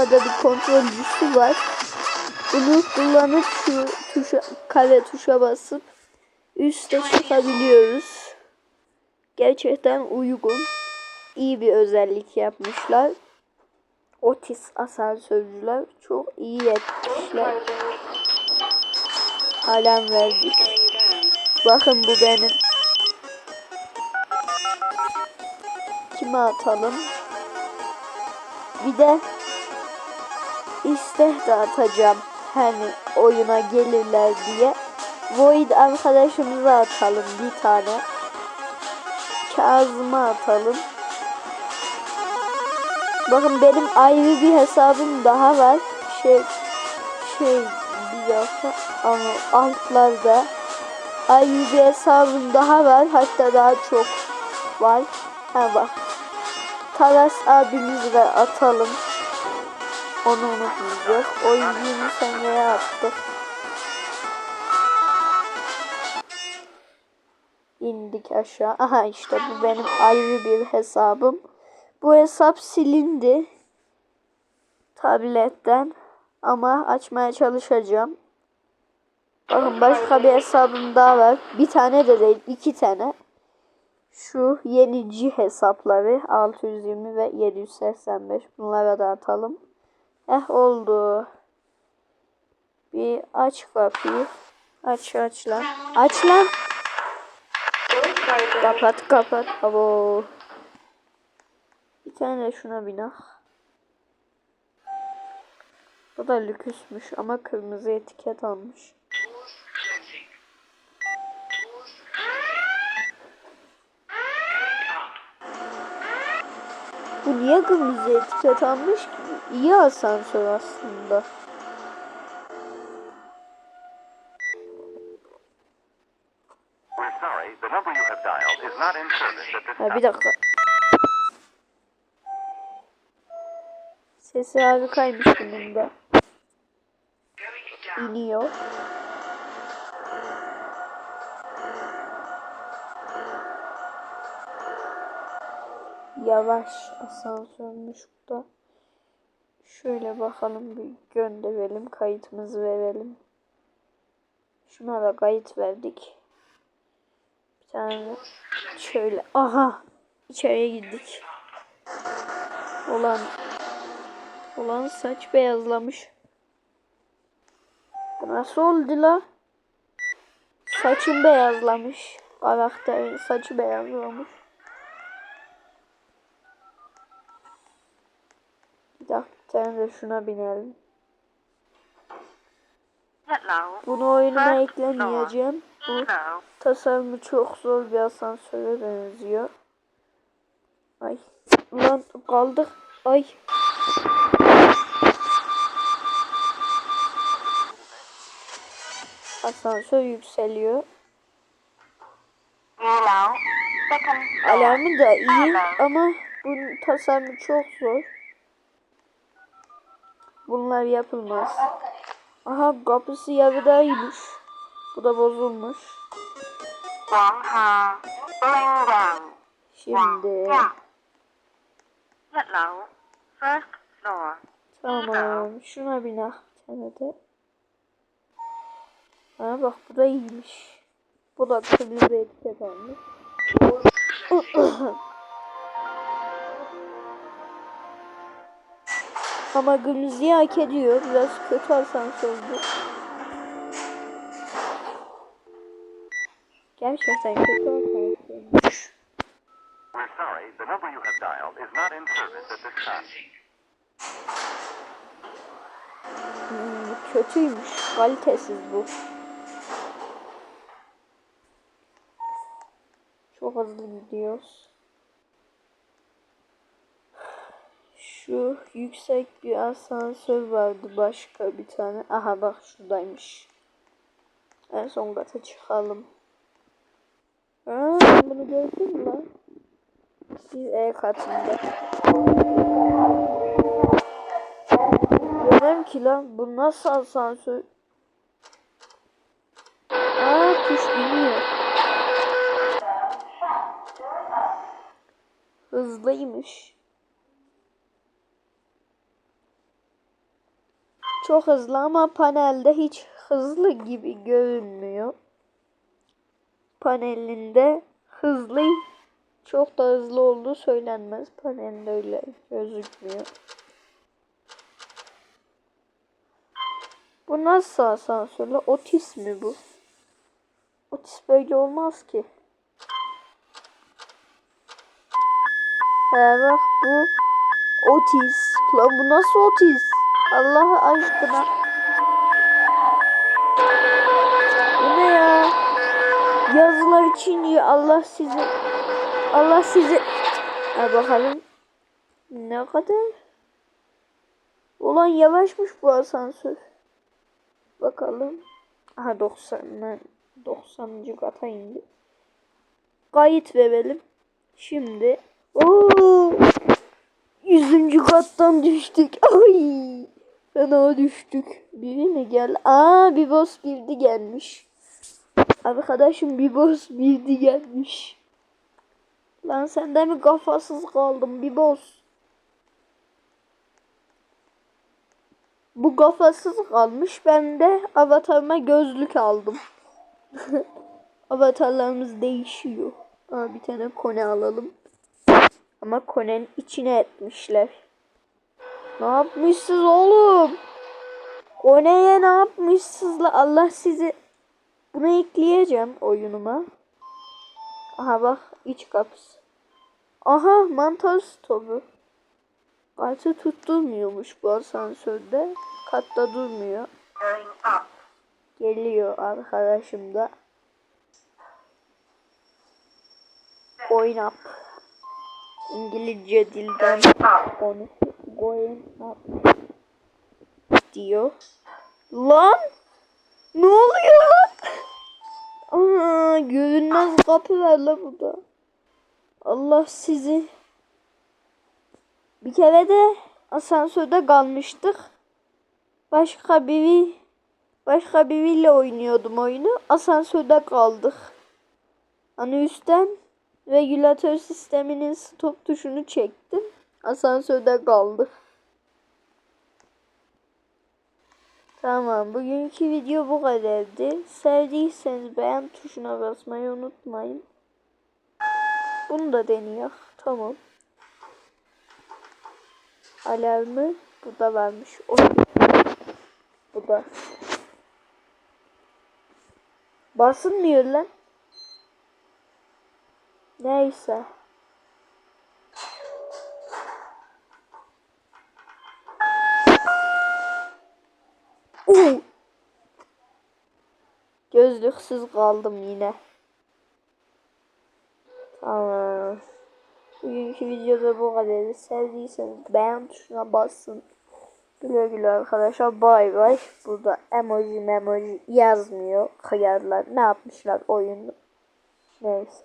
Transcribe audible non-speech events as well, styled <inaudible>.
Avrupa'da bir kontrolcüsü var. Bunu kullanıp şu tuşa, kare tuşa basıp üste çıkabiliyoruz. Gerçekten uygun. iyi bir özellik yapmışlar. Otis asansörcüler çok iyi yapmışlar. Halen verdik. Bakın bu benim. Kime atalım? Bir de istek de atacağım. Hani oyuna gelirler diye. Void arkadaşımıza atalım bir tane. Kazım'a atalım. Bakın benim ayrı bir hesabım daha var. Şey şey bir dakika ama altlarda ayrı bir hesabım daha var. Hatta daha çok var. Ha bak. Taras abimiz ve atalım. Onu unutmayacağız. Oyun 20 seneye attık. İndik aşağı. Aha işte bu benim ayrı bir hesabım. Bu hesap silindi. Tabletten. Ama açmaya çalışacağım. Bakın başka bir hesabım daha var. Bir tane de değil, iki tane. Şu yenici hesapları 620 ve 785 bunlara da atalım. Eh oldu. Bir aç kapıyı. Aç aç lan. Aç lan. Kapat kapat. Abo. Bir tane de şuna binak. Bu da lüküsmüş ama kırmızı etiket almış. Bu niye kırmızı etiket almış ki? İyi asansör aslında. Ha, bir dakika. Sesi harikaymış bunun da. İniyor. Yavaş asansörmüş bu da. Şöyle bakalım bir gönderelim. Kayıtımızı verelim. Şuna da kayıt verdik. Bir tane şöyle. Aha. İçeriye girdik. Olan olan saç beyazlamış. Bu nasıl oldu la? Saçım beyazlamış. Karakterin saçı beyazlamış. Tane de şuna binelim. Bunu oyunuma eklemeyeceğim. Bu tasarımı çok zor bir asansöre benziyor. Ay. Ulan kaldık. Ay. Asansör yükseliyor. Alarmı da iyi ama bunun tasarımı çok zor. Bunlar yapılmaz. Aha kapısı yarıdaymış. Bu da bozulmuş. Şimdi tamam şuna binak bir tane de. Ha bak bu da iyiymiş. Bu da kırmızı etiket almış. Ama kırmızıyı hak ediyor. Biraz kötü asansördü. Gerçekten kötü asansörmüş. We're sorry, the number you have dialed is not in service at this time. Hmm, kötüymüş. Kalitesiz bu. Çok hızlı gidiyoruz. Şu yüksek bir asansör vardı başka bir tane. Aha bak şuradaymış. En son kata çıkalım. Aa, bunu gördün mü lan? Bir E katında. Görmem ki lan bu nasıl asansör? Aa tuş iniyor. Hızlıymış. Çok hızlı ama panelde hiç hızlı gibi görünmüyor. Panelinde hızlı çok da hızlı olduğu söylenmez. Panelinde öyle gözükmüyor. Bu nasıl asansörle? Otis mi bu? Otis böyle olmaz ki. He bak bu Otis. Lan bu nasıl Otis? Allah aşkına. Bu ne ya? Yazılar için diyor Allah sizi Allah sizi Ha bakalım. Ne kadar? Ulan yavaşmış bu asansör. Bakalım. Aha 90 90. kata indi. Kayıt verelim. Şimdi. Oo! 100. kattan düştük. Ay! Fena düştük. Biri mi geldi? Aa bir boss bildi gelmiş. Arkadaşım bir boss bildi gelmiş. Lan sen de mi kafasız kaldın bir boss? Bu kafasız kalmış. Ben de avatarıma gözlük aldım. <laughs> Avatarlarımız değişiyor. Aa, bir tane kone alalım. Ama konenin içine etmişler. Ne yapmışsınız oğlum? Koneye ne yapmışsınız la? Allah sizi... Bunu ekleyeceğim oyunuma. Aha bak iç kapısı. Aha mantar stopu. Kartı tutturmuyormuş bu asansörde. Katta durmuyor. Geliyor arkadaşım da. Up. İngilizce dilden onu going up diyor. Lan! Ne oluyor lan? Aa, görünmez kapı var la burada. Allah sizi. Bir kere de asansörde kalmıştık. Başka biri başka biriyle oynuyordum oyunu. Asansörde kaldık. Hani üstten regülatör sisteminin stop tuşunu çektim. Asansörde kaldık. Tamam bugünkü video bu kadardı. Sevdiyseniz beğen tuşuna basmayı unutmayın. Bunu da deniyor. Tamam. Alarmı burada varmış. O bu da. Basılmıyor lan. Neyse. Oo. Gözlüksüz kaldım yine. Tamam. Bugünkü videoda bu kadar. Sevdiyseniz beğen tuşuna basın. Güle güle arkadaşlar. Bay bay. Burada emoji memoji yazmıyor. Kıyarlar. Ne yapmışlar oyunu. Neyse.